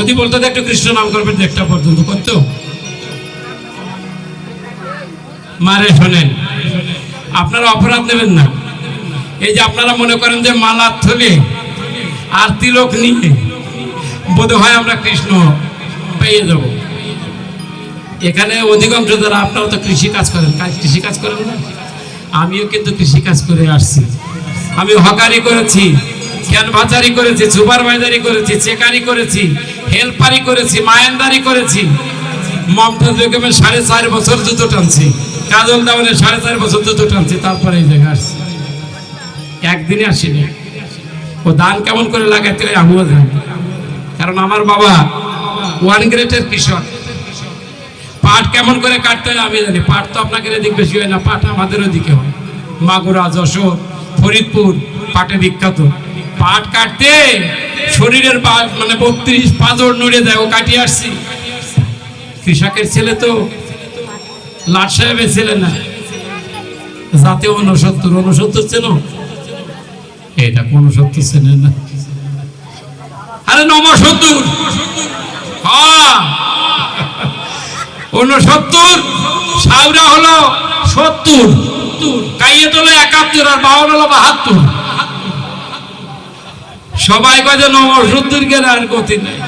যদি বলতো একটু কৃষ্ণ নাম করবেন একটা পর্যন্ত করতো। মারে শোনেন, আপনারা অপরাধ নেবেন না। এই যে আপনারা মনে করেন যে মালা থলে আর তিলক নিয়ে বোধ হয় আমরা কৃষ্ণ পেয়ে যাব। এখানে অধিকাংশ যারা আপনারা তো কৃষি কাজ করেন। কৃষি কাজ করেন না? আমিও কিন্তু কৃষি কাজ করে আসছি। আমি হকারি করেছি। ক্যানভাচারি করেছি সুপারভাইজারি করেছি, চেকারি করেছি, হেল্পারি করেছি, মায়ানদারি করেছি। মমতাজ বেগমের সাড়ে চার বছর জুতো টানছি। কাজল দাওয়ানের সাড়ে চার বছর জুতো টানছি, তারপরে এই জায়গায় আসছি। একদিনে আসিনি। ও দান কেমন করে লাগাইতে হয় আমিও জানি। কারণ আমার বাবা ওয়ান গ্রেটের কৃষক। পাট কেমন করে কাটতে হয় আমি জানি। পাট তো আপনাকে এদিক বেশি হয় না, পাট আমাদের ওদিকে হয়। মাগুরা, যশোর, ফরিদপুর, পাটে বিখ্যাত। পাট কাটতে শরীরের মানে বত্রিশ পাঁচর নড়ে দেয় ও কাটিয়ে আসছি। কৃষকের ছেলে তো লাট সাহেবের ছেলে না। যাতে উনসত্তর উনসত্তর চেনো? এটা কোন সত্তর চেনে না। আরে নমসত্তর হ্যাঁ। উনসত্তর সাউরা হলো সত্তর। কাইয়েত হলো একাত্তর আর বাউন হলো বাহাত্তর। সবাই কাজে নমসত্তর গেলে আর গতি নেই।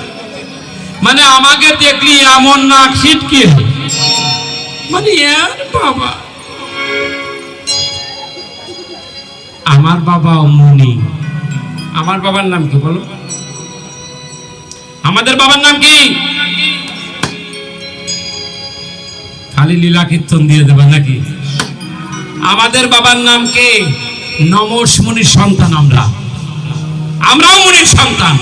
মানে আমাকে দেখলি এমন নাক ছিটকে মানে এর বাবা। আমার বাবা মুনি আমার বাবার নাম কি বলো? আমাদের বাবার নাম কি? খালি লীলা কীর্তন দিয়ে দেবে নাকি? আমাদের বাবার নাম কে? মুনির সন্তান আমরা। আমরাও মুনির সন্তান।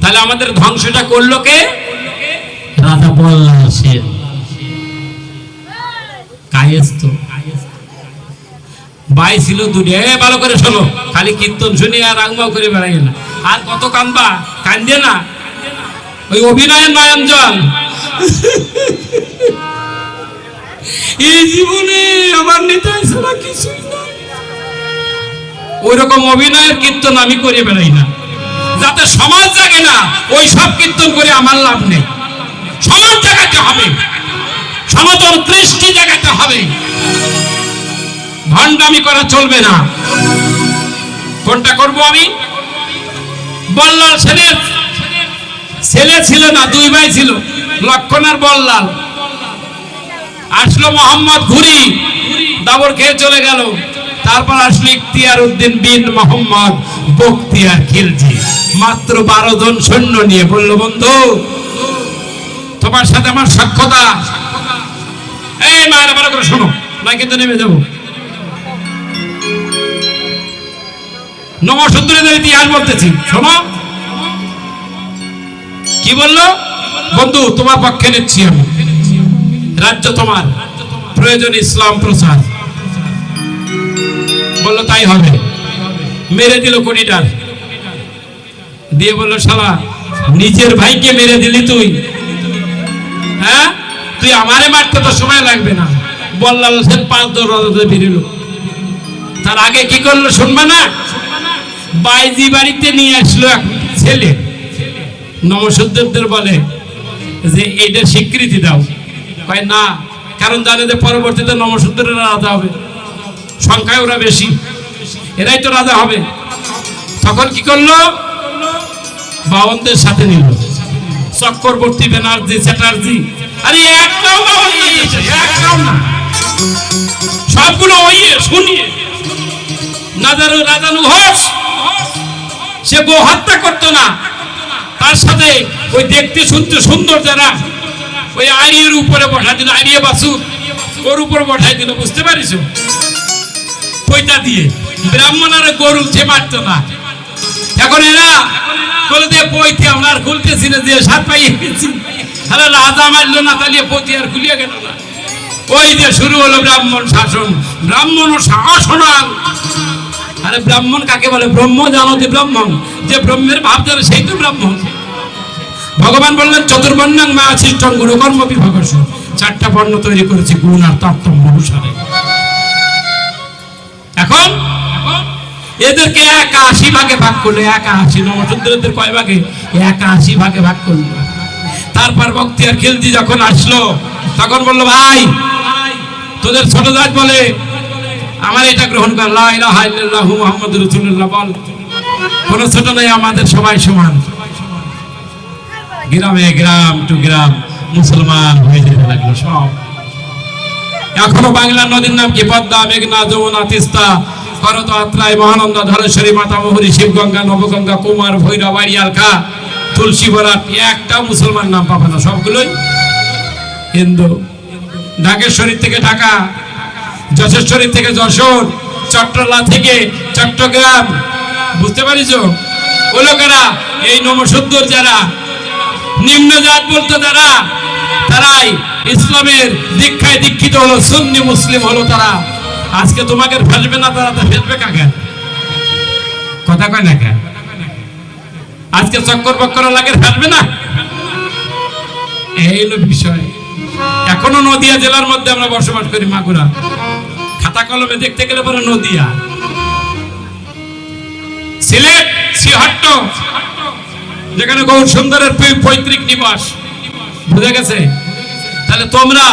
তাহলে আমাদের ধ্বংসটা করল কে? শোনো। খালি কীর্তন শুনি আর করে আর কত কান্দে না? ওই অভিনয়ের এই জীবনে আমার নেতাই ছাড়া কিছুই না ওই রকম অভিনয়ের কীর্তন আমি করে বেড়াই না। যাতে সমাজ জাগে না, ওই সব কীর্তন করে আমার লাভ নেই। সমাজ জাগাতে হবে। সনাতন কৃষ্টি জাগাতে হবে। ভণ্ডামি করা চলবে না। কোনটা করব আমি? বল্লাল ছেলের ছেলে ছিল না, দুই ভাই ছিল। লক্ষণ আর বল্লাল। আসলো মোহাম্মদ ঘুরি। দাবর খেয়ে চলে গেল। তারপর আসলো ইখতিয়ার উদ্দিন বিন মোহাম্মদ বখতিয়ার খিলজি। মাত্র বারো জন সৈন্য নিয়ে বলল, বন্ধু, তোমার সাথে আমার সাক্ষতা এই মায়ের, ভালো করে শোনো না কিন্তু নেমে যাব। ইতিহাস বলতেছি, শোনো। কি বলল? বন্ধু, তোমার পক্ষে নিচ্ছি আমি। রাজ্য তোমার। প্রয়োজন ইসলাম প্রচার। বলল, তাই হবে। মেরে দিল কোটিটার দিয়ে বলল, শালা, নিজের ভাইকে মেরে দিলি তুই? হ্যাঁ? তুই আমারে মারতে তো সময় লাগবে না। বল্লাল সেন পাঁচ দশ রাজাতে ফিরিল তার আগে কি করল শুনবে না? বাইজি বাড়িতে নিয়ে আসলো এক ছেলে। নমসুদ্দরদের বলে যে, এইটা স্বীকৃতি দাও। কয়, না, কারণ জানে যে পরবর্তীতে নমসুদ্দরের রাজা হবে। সংখ্যায় ওরা বেশি। এরাই তো রাজা হবে। তখন কি করল? বাবনদের সাথে নিল। চক্রবর্তী ব্যানার্জি চ্যাটার্জি। আরে একটাও বাবন না দেশে, একটাও না। সবগুলো ওই শুনিয়ে। নাজারু রাজানু হোস। সে গো হত্যা করতো না। তার সাথে ওই দেখতে শুনতে সুন্দর যারা ওই আড়িয়ের উপরে বসাই দিল আড়িয়ে বাসুক ওর উপর বসাই দিল বুঝতে পারিস? পয়টা দিয়ে। ব্রাহ্মণ আর গরু সে মারতো না। এখন এরা বলে দিয়ে পইতে আমরা আর খুলতেছি দিয়ে সাত পাইয়ে গেছি আরে রাজা মারলো না, তাহলে পতি আর খুলিয়ে গেল না। ওই যে শুরু হলো ব্রাহ্মণ শাসন। ব্রাহ্মণ ও শাসনাল। আরে ব্রাহ্মণ কাকে বলে? ব্রহ্ম জানো যে ব্রাহ্মণ? যে ব্রহ্মের ভাব জানে সেই তো ব্রাহ্মণ। ভগবান বললেন, চতুর্বর্ণাং মা আছিষ্টং গুণকর্ম বিভাগস চারটা বর্ণ তৈরি করেছে, গুণ আর তত্ত্ব অনুসারে। এদেরকে একা আশি ভাগে ভাগ করল, একা আশি নবসূত্রদের কয় ভাগে? একা আশি ভাগে ভাগ করল। তারপর বক্তিয়ার খিলজি যখন আসলো, তখন বলল, ভাই, তোদের ছোট জাত বলে, আমার এটা গ্রহণ কর। ইল্লাল্লাহু বল। কোন ছোট আমাদের সবাই সমান। গ্রামে গ্রাম টু গ্রাম মুসলমান হয়ে যেতে লাগল সব। এখনও বাংলার নদীর নাম কি? পদ্মা, মেঘনা, যমুনা, তিস্তা করত আত্রাই মহানন্দা ধরেশ্বরী মাতা মহুরী, শিবগঙ্গা, নবগঙ্গা, কুমার, ভৈরব আড়িয়ালখা তুলসী বরাট একটা মুসলমান নাম পাবে না, সবগুলোই হিন্দু। ঢাকেশ্বরী থেকে ঢাকা যশোরী থেকে যশোর, চট্টলা থেকে চট্টগ্রাম। বুঝতে পারিস? ও লোকেরা, এই নমসুদ্দর যারা, নিম্ন জাত বলতো যারা তারাই ইসলামের দীক্ষায় দীক্ষিত হলো, সুন্নি মুসলিম হলো তারা। আজকে তোমাকে ফেলবে না, তারা তো ফেসবে কাকে? কথা কয় না কেন আজকে চক্কর বক্কর লাগে ফেলবে না? এই হলো বিষয়। এখনও নদিয়া জেলার মধ্যে আমরা বসবাস করি, মাগুরা। খাতা কলমে দেখতে গেলে পরে নদিয়া। সিলেট, সিহট্ট, যেখানে গৌর সুন্দরের পৈতৃক নিবাস। বুঝে গেছে? তাহলে তোমরা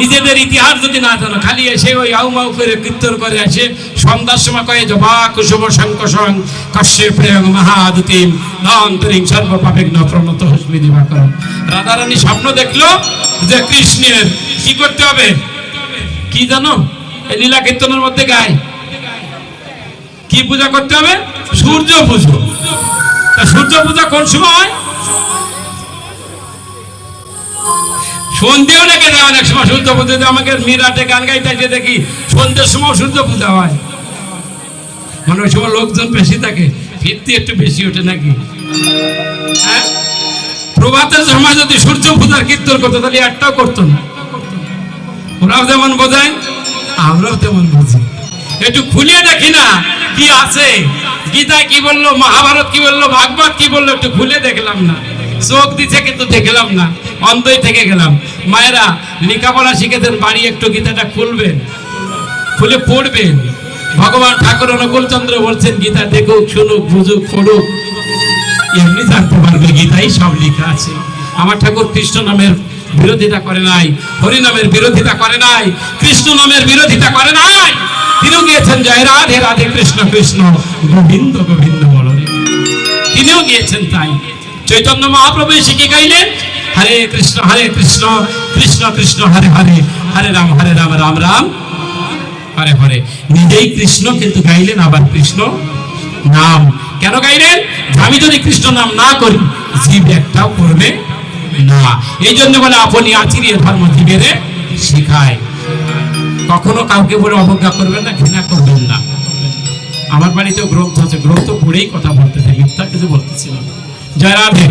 নিজেদের ইতিহাস যদি না জানো, খালি এসে ওই আউমাউ করে কীর্তন করে এসে সন্ধ্যার সময় কয়ে জবা কুসুম শঙ্কসং কশ্যে প্রেম মহাদুতিম নন্তরিং সর্বপাবেগ্ন প্রণত হস্মি দিবাকর রাধারানী স্বপ্ন দেখল যে কৃষ্ণের কি করতে হবে? কি জানো? এই লীলা কীর্তনের মধ্যে গায়। কি পূজা করতে হবে? সূর্য পুজো। সূর্য পূজা কোন সময় সন্ধ্যেও ডেকে না, অনেক সময় সূর্য পুজো আমাকে মিরাটে গান গাইতে এসে দেখি সন্ধ্যের সময় সূর্য পূজা হয়। মানে ওই সময় লোকজন বেশি থাকে ফিরতি একটু বেশি ওঠে নাকি? হ্যাঁ? প্রভাতের সময় যদি সূর্য পূজার কীর্তন করতো, তাহলে একটাও করতো না। ওরাও যেমন বোঝায় আমরাও তেমন বুঝি। একটু খুলিয়ে দেখি না কি আছে। গীতা কি বলল, মহাভারত কি বলল, ভাগবত কি বলল, একটু খুলে দেখলাম না। চোখ দিছে কিন্তু দেখলাম না অন্ধই থেকে গেলাম। মায়েরা, লেখাপড়া শিখেছেন, বাড়ি একটু গীতাটা খুলবেন, খুলে পড়বেন। ভগবান ঠাকুর অনুকূল চন্দ্র বলছেন, গীতা দেখুক, শুনুক, বুঝুক, পড়ুক। এমনি জানতে পারবে গীতাই সব লেখা আছে। আমার ঠাকুর কৃষ্ণ নামের বিরোধিতা করে নাই, হরি নামের বিরোধিতা করে নাই, কৃষ্ণ নামের বিরোধিতা করে নাই। তিনিও গিয়েছেন জয় রাধে রাধে কৃষ্ণ কৃষ্ণ, গোবিন্দ গোবিন্দ বলরে। তিনিও গিয়েছেন তাই। চৈতন্য মহাপ্রভু শিখে গাইলেন? হরে কৃষ্ণ হরে কৃষ্ণ কৃষ্ণ কৃষ্ণ, হরে হরে হরে রাম হরে রাম রাম রাম। হরে হরে। নিজেই কৃষ্ণ, কিন্তু গাইলেন আবার কৃষ্ণ নাম। কেন গাইলেন? আমি যদি কৃষ্ণ নাম না করি, জীব একটাও করবে না। এই জন্য বলে আপনি আচিরিয়ে ধর্ম জীবেরে শিখায়। কখনো কাউকে বলে অবজ্ঞা করবেন না, ঘৃণা করবেন না। আমার বাড়িতেও গ্রন্থ আছে, গ্রন্থ পড়েই কথা বলতে থাকি মিথ্যা কিছু বলতেছি না জয় রাধে